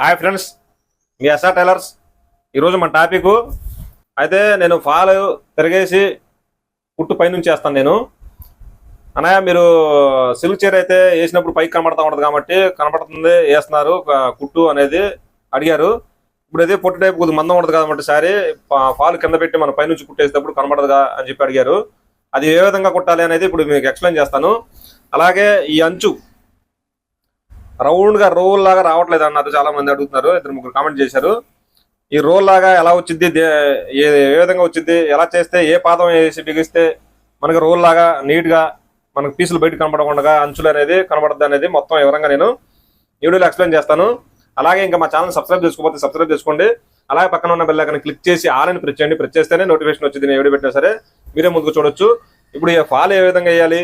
Hi friends మీ SR tailors. ఈరోజు మన టాపిక్ అయితే నేను ఫాల్ తిరిగేసి కుట్టు పైనుంచి వేస్తాను నేను. అన్నయ్య మీరు సిల్క్ చీర అయితే వేసినప్పుడు పైకి కనబడతా ఉండదు కాబట్టి కనబడుతుంది వేస్తున్నారు. కుట్టు అనేది అడిగారు. ఇప్పుడు అదే పొట్టు టైపు కొద్దిగా మందం ఉండదు కాబట్టి సారీ ఫాల్ కింద పెట్టి మనం పైనుంచి కుట్టేసేటప్పుడు కనబడదుగా అని చెప్పి అడిగారు. అది ఏ విధంగా కుట్టాలి అనేది ఇప్పుడు మీకు ఎక్స్ప్లెయిన్ చేస్తాను. అలాగే ఈ అంచు రౌండ్గా రోల్ లాగా రావట్లేదు అన్నది చాలా మంది అడుగుతున్నారు. ఇద్దరు ముగ్గురు కామెంట్ చేశారు. ఈ రోల్ లాగా ఎలా వచ్చింది? ఏ ఏ విధంగా వచ్చింది? ఎలా చేస్తే ఏ పాదం వేసి బిగిస్తే మనకి రోల్ లాగా నీట్గా మనకు పీసులు బయట కనపడకుండా అంచులు అనేది కనబడద్దు అనేది మొత్తం వివరంగా నేను ఈ వీడియోలో ఎక్స్ప్లెయిన్ చేస్తాను. అలాగే ఇంకా మా ఛానల్ సబ్స్క్రైబ్ చేసుకోకపోతే సబ్స్క్రైబ్ చేసుకోండి. అలాగే పక్కన ఉన్న బెల్ ఐకాన్ క్లిక్ చేసి ఆల్ అని ప్రెస్ చేయండి. ప్రెస్ చేస్తేనే నోటిఫికేషన్ వచ్చింది. నేను వీడియో పెట్టినా సరే మీరే ముందుకు చూడొచ్చు. ఇప్పుడు ఈ ఫాల్ ఏ విధంగా వేయాలి?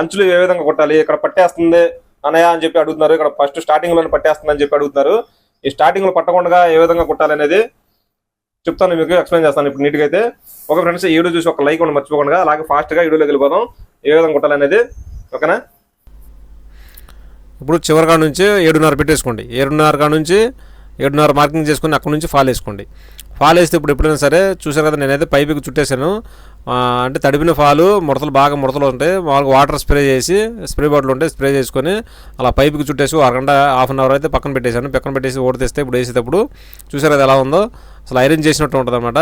అంచులు ఏ విధంగా కొట్టాలి? ఇక్కడ పట్టేస్తుంది? అన్నయ్య అని చెప్పి అడుగుతున్నారు. ఇక్కడ ఫస్ట్ స్టార్టింగ్లోనే చెప్పి అడుగుతున్నారు. ఈ స్టార్టింగ్లో పట్టకుండా ఏ విధంగా కుట్టాలనేది చెప్తాను మీకు ఎక్స్ప్లెయిన్ చేస్తాను ఇప్పుడు నీట్గా అయితే. ఒక ఫ్రెండ్స్ ఈ వీడియో చూసి ఒక లైక్ ఉండి మర్చిపోకుండా అలాగే ఫాస్ట్గా వీడియోలోకి వెళ్ళిపోదాం. ఏ విధంగా కుట్టాలనేది అనేది. ఓకేనా? ఇప్పుడు చివరి కాడ నుంచి ఏడున్నర పెట్టేసుకోండి. ఏడున్నర కాడ నుంచి ఏడున్నర మార్కింగ్ చేసుకుని అక్కడ నుంచి ఫాల్ వేసుకోండి. ఫాల్ వేస్తే ఇప్పుడు ఎప్పుడైనా సరే చూసారు కదా నేనైతే పైపుకి చుట్టేసాను అంటే తడిపిన ఫాలు ముడతలు బాగా ముడతలు ఉంటాయి. మామూలుగా వాటర్ స్ప్రే చేసి స్ప్రే బాటిల్ ఉంటే స్ప్రే చేసుకొని అలా పైపుకి చుట్టేసి అరగంట హాఫ్ అన్ అవర్ అయితే పక్కన పెట్టేశాను. పక్కన పెట్టేసి ఓడి తెస్తే ఇప్పుడు వేసేటప్పుడు చూసారు కదా ఎలా ఉందో. అసలు ఐరన్ చేసినట్టు ఉంటుంది అనమాట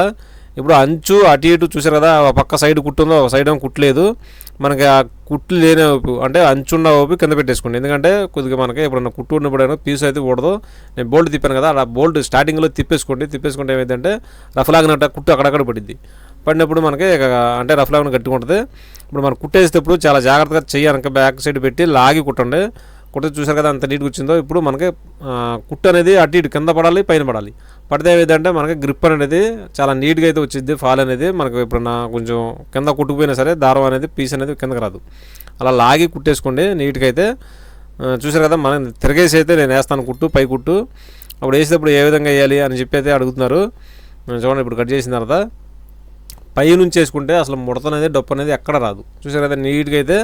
ఇప్పుడు అంచు అటు ఇటు చూసారు కదా ఒక పక్క సైడ్ కుట్టుందో ఒక సైడ్ ఏమో కుట్టలేదు. మనకి ఆ కుట్లు లేని వైపు అంటే అంచున్న వైపు కింద పెట్టేసుకోండి. ఎందుకంటే కొద్దిగా మనకి ఎప్పుడన్నా కుట్టు ఉన్నప్పుడు పీస్ అయితే కూడదు నేను బోల్ట్ తిప్పాను కదా ఆ బోల్ట్ స్టార్టింగ్లో తిప్పేసుకోండి. తిప్పేసుకుంటే ఏమైందంటే రఫ్ లాగినట్టు కుట్టు అక్కడక్కడ పడింది. పడినప్పుడు మనకి అంటే రఫ్ లాగిన గట్టిగా ఉంటుంది. ఇప్పుడు మనం కుట్టేసేటప్పుడు చాలా జాగ్రత్తగా చెయ్యి బ్యాక్ సైడ్ పెట్టి లాగి కుట్టండి. కుట్ట చూసారు కదా అంత నీట్గా వచ్చిందో. ఇప్పుడు మనకి కుట్ట కుట్టు అనేది అటు ఇటు కింద పడాలి పైన పడాలి. పడితే ఏదంటే మనకి గ్రిప్ అనేది చాలా నీట్గా అయితే వచ్చింది ఫాల్ అనేది మనకి ఎప్పుడన్నా కొంచెం కింద కుట్టుకుపోయినా సరే దారం అనేది పీస్ అనేది కిందకి రాదు. అలా లాగి కుట్టేసుకోండి నీట్గా అయితే. చూసారు కదా మనం తిరగేసి అయితే నేను వేస్తాను కుట్టు పై కుట్టు. అప్పుడు వేసేటప్పుడు ఏ విధంగా వేయాలి అని చెప్పి అయితే అడుగుతున్నారు. చూడండి ఇప్పుడు కట్ చేసిన తర్వాత. పై నుంచి వేసుకుంటే అసలు ముడత అనేది డొప్ప అనేది ఎక్కడ రాదు. చూసారు కదా నీట్గా అయితే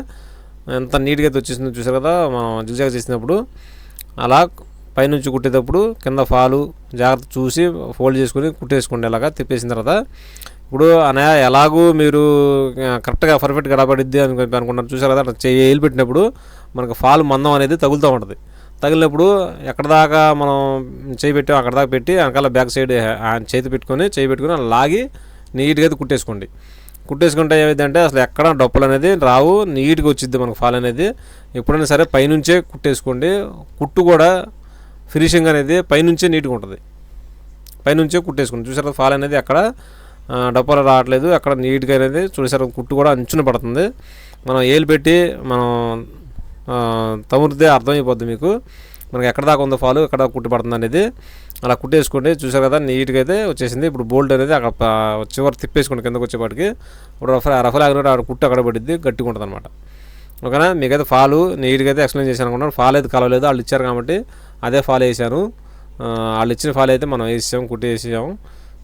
ఎంత నీట్గా అయితే వచ్చేసిందో చూసారు కదా మనం జిగ్జాగ్ చేసినప్పుడు అలా పైనుంచి కుట్టేటప్పుడు కింద ఫాలు జాగ్రత్త చూసి ఫోల్డ్ చేసుకుని కుట్టేసుకోండి అలాగా తిప్పేసిన తర్వాత. ఇప్పుడు అనయా ఎలాగూ మీరు కరెక్ట్గా పర్ఫెక్ట్గా గడపడిద్ది అని చెప్పి అనుకుంటారు చూసారు కదా అట్లా చేయి వేలు పెట్టినప్పుడు మనకు ఫాల్ మందం అనేది తగులుతూ ఉంటుంది. తగిలినప్పుడు ఎక్కడ దాకా మనం చేయి పెట్టాం అక్కడ దాకా పెట్టి వెనకాల బ్యాక్ సైడ్ చేతి పెట్టుకొని చేయి పెట్టుకొని లాగి నీట్గా అయితే కుట్టేసుకోండి. కుట్టేసుకుంటే ఏమైందంటే అసలు ఎక్కడ డొప్పలు అనేది రావు నీట్గా వచ్చింది మనకు ఫాల్ అనేది. ఎప్పుడైనా సరే పైనుంచే కుట్టేసుకోండి. కుట్టు కూడా ఫినిషింగ్ అనేది పైనుంచే నీట్గా ఉంటుంది. పైనుంచే కుట్టేసుకోండి. చూసారా ఫాల్ అనేది అక్కడ డప్పలు డొప్పలు రావట్లేదు. అక్కడ నీట్గా అనేది చూసారా కుట్టు కూడా అంచున పడుతుంది. మనం ఏలు పెట్టి మనం ఆ, తమురితే అర్థమైపోద్ది మీకు. మనకి ఎక్కడ దాకా ఉందో ఫాలు ఎక్కడ కుట్టి పడుతుంది అనేది అలా కుట్టేసుకోండి. చూసారు కదా నీట్గా అయితే వచ్చేసింది. ఇప్పుడు బోల్ట్ అనేది అక్కడ చివరి తిప్పేసుకోండి కిందకు వచ్చేపాటికి. ఇప్పుడు రఫ్ రఫల్ లాగినట్టు అక్కడ కుట్టు అక్కడ పడుద్ది గట్టిగా ఉంటుంది అనమాట ఓకేనా? మీకైతే ఫాలు నీట్గా అయితే ఎక్స్ప్లెయిన్ చేశాను అనుకున్నాను ఫాల్ అయితే కలవలేదు. వాళ్ళు ఇచ్చారు కాబట్టి అదే ఫాల్ వేసాను వాళ్ళు ఇచ్చిన ఫాల్ అయితే మనం వేసాము కుట్టేసాము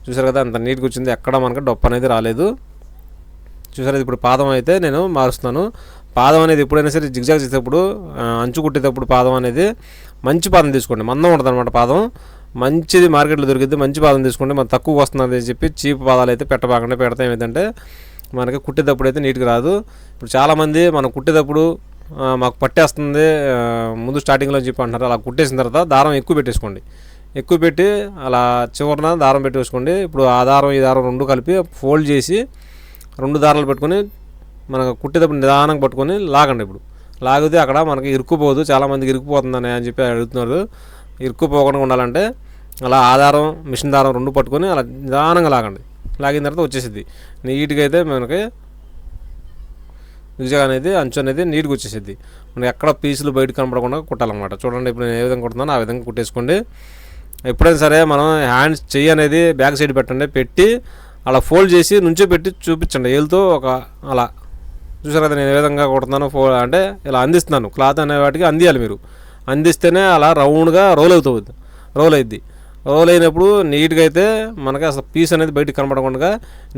చూసారు కదా అంత నీట్గా వచ్చింది. ఎక్కడ మనకి డొప్ప అనేది రాలేదు. చూసారు ఇప్పుడు పాదం అయితే నేను మారుస్తున్నాను. పాదం అనేది ఎప్పుడైనా సరే జిగ్జాగ్ చేసేటప్పుడు అంచు కుట్టేటప్పుడు పాదం అనేది మంచి పాదం తీసుకోండి. మందం ఉంటుంది అనమాట పాదం. మంచిది మార్కెట్లో దొరికిద్ది మంచి పాదం తీసుకోండి. మనం తక్కువ వస్తుంది అని చెప్పి చీప్ పాదాలు అయితే పెట్టబాకండి. పెడతాం ఏంటంటే మనకి కుట్టేటప్పుడు అయితే నీట్గా రాదు. ఇప్పుడు చాలామంది మనం కుట్టేటప్పుడు మాకు పట్టేస్తుంది ముందు స్టార్టింగ్లో చెప్పి అంటారు అలా కుట్టేసిన తర్వాత దారం ఎక్కువ పెట్టేసుకోండి. ఎక్కువ పెట్టి అలా చివరన దారం పెట్టేసుకోండి. ఇప్పుడు ఆ దారం ఈ దారం రెండు కలిపి ఫోల్డ్ చేసి రెండు దారాలు పెట్టుకొని మనకు కుట్టేటప్పుడు నిదానంగా పట్టుకొని లాగండి ఇప్పుడు. లాగితే అక్కడ మనకి ఇరుక్కుపోదు చాలామందికి ఇరుక్కుపోతుందని అని చెప్పి అడుగుతున్నారు. ఇరుక్కుపోకుండా ఉండాలంటే అలా ఆధారం మిషన్ దారం రెండు పట్టుకొని అలా నిదానంగా లాగండి. లాగిన తర్వాత వచ్చేసిద్ది. నీట్గా అయితే మనకి నిజంగా అనేది అంచు అనేది నీట్గా వచ్చేసిద్ది. మనకి ఎక్కడ పీసులు బయట కనపడకుండా కుట్టాలన్నమాట. చూడండి ఇప్పుడు నేను ఏ విధంగా కుడుతున్నాను ఆ విధంగా కుట్టేసుకోండి. ఎప్పుడైనా సరే మనం హ్యాండ్స్ చెయ్యి అనేది బ్యాక్ సైడ్ పెట్టండి. పెట్టి అలా ఫోల్డ్ చేసి నుంచో పెట్టి చూపించండి. ఏళ్ళతో ఒక అలా చూసారు కదా నేను ఏ విధంగా కొడుతున్నాను ఫో అంటే ఇలా అందిస్తున్నాను. క్లాత్ అనే వాటికి అందియాలి మీరు. అందిస్తేనే అలా రౌండ్గా రోల్ అవుతుంది. రోల్ అయింది రోల్ అయినప్పుడు నీట్గా అయితే మనకి అసలు పీస్ అనేది బయటకు కనపడకుండా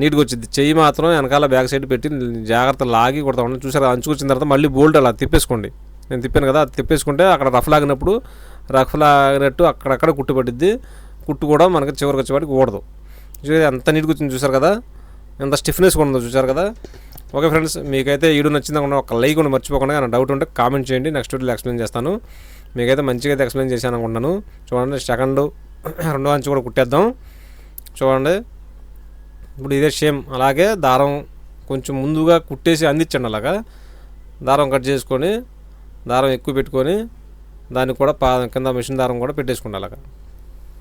నీట్గా వచ్చింది చెయ్యి మాత్రం వెనకాల బ్యాక్ సైడ్ పెట్టి జాగ్రత్త లాగి కొడతా ఉండండి. చూసారు అంచుకొచ్చిన తర్వాత మళ్ళీ బోల్ట్ అలా తిప్పేసుకోండి. నేను తిప్పాను కదా అది తిప్పేసుకుంటే అక్కడ రఫ్ లాగినప్పుడు రఫ్ లాగినట్టు అక్కడక్కడ కుట్టు పట్టిద్ది. కుట్టు కూడా మనకి చివరికి వచ్చేవాడికి కూడదు చూసారు ఎంత నీట్గా వచ్చింది చూసారు కదా ఎంత స్టిఫ్నెస్ కూడా ఉందో చూసారు కదా. ఓకే ఫ్రెండ్స్ మీకైతే ఈడు నచ్చింది ఒక లైక్ ఉండి మర్చిపోకుండా నా డౌట్ ఉంటే కామెంట్ చేయండి. నెక్స్ట్ వీడియోలో ఎక్స్ప్లెయిన్ చేస్తాను. మీకైతే మంచిగా అయితే ఎక్స్ప్లెయిన్ చేశాను అనుకుంటున్నాను. చూడండి సెకండ్ రెండో అంచు కూడా కుట్టేద్దాం. చూడండి. ఇప్పుడు ఇదే సేమ్ అలాగే దారం కొంచెం ముందుగా కుట్టేసి అందించండి అలాగా. దారం కట్ చేసుకొని దారం ఎక్కువ పెట్టుకొని దానికి కూడా పా కింద మిషన్ దారం కూడా పెట్టేసుకోండి అలాగా.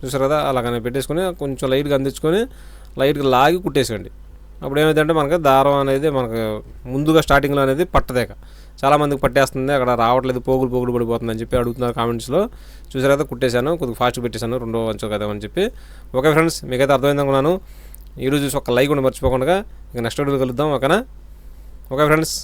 చూసారు కదా? అలాగనే పెట్టేసుకొని కొంచెం లైట్గా అందించుకొని లైట్గా లాగి కుట్టేసేయండి. అప్పుడు ఏమైందంటే మనకి దారం అనేది మనకు ముందుగా స్టార్టింగ్లో అనేది పట్టదేక చాలామందికి పట్టేస్తుంది అక్కడ రావట్లేదు పోగులు పోగులు పడిపోతుంది అని చెప్పి అడుగుతున్నారు కామెంట్స్లో చూసారు కుట్టేశాను కొద్దిగా ఫాస్ట్ పెట్టేశాను రెండో అంచు కదా అని చెప్పి. ఓకే ఫ్రెండ్స్ మీకైతే అర్థమైంది అనుకున్నాను ఈరోజు చూసి ఒక లైక్ ఉండి మర్చిపోకుండా ఇక నెక్స్ట్ వీడియో కలుద్దాం ఓకేనా? Okay friends